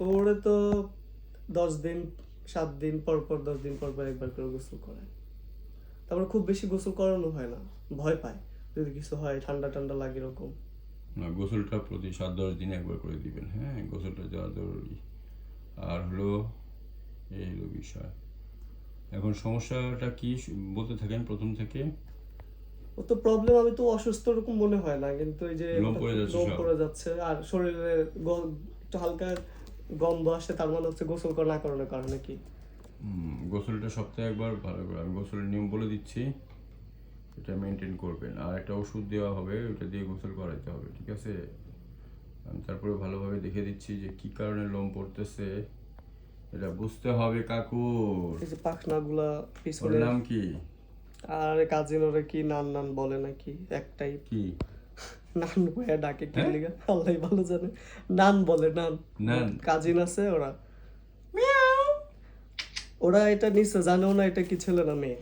ওরে তো দশ দিন সাত দিন পর পর দশ দিন পর পর একবার করে গোসল করে। তারপর খুব বেশি গোসল করানো হয় না ভয় পায় যদি কিছু হয় ঠান্ডা ঠান্ডা লাগে এরকম। না গোসলটা প্রতি সাত দশ দিন একবার করে দিবেন হ্যাঁ গোসলটা যাওয়া জরুরি। আর হলো এই হলো বিষয়। এখন সমস্যাটা কি বলতে থাকেন প্রথম থেকে? ও তো প্রবলেম আমি তো অসুস্থ মনে হয় না কিন্তু এই যে লোম পড়ে যাচ্ছে আর শরীরে একটু হালকা গন্ধ আসে তার মানে হচ্ছে গোসল করা না করানোর কারণে কি? গোসলটা সপ্তাহে একবার ভালো করে আমি গোসলের নিয়ম বলে দিচ্ছি এটা মেনটেন করবেন। আর একটা ওষুধ দেওয়া হবে ওটা দিয়ে গোসল করাইতে হবে ঠিক আছে? আমি তারপরে ভালোভাবে দেখে দিচ্ছি যে কি কারণে লোম পড়তেছে। এটা বুঝতে হবে কাকুর। এই যে পাখনা গুলা পিছনে নাম কি? আর কাজিন ওরা কি নান নান বলে নাকি? একটাই কি? নান ভয়া ডাকে কি হ্যাঁ? লিগা? আল্লাহ ভালো জানে। নান বলে নান। নান। কাজিন আছে ওরা। ওরা এটা নিচ্ছে জানেও না এটা কি ছেলে না মেয়ে।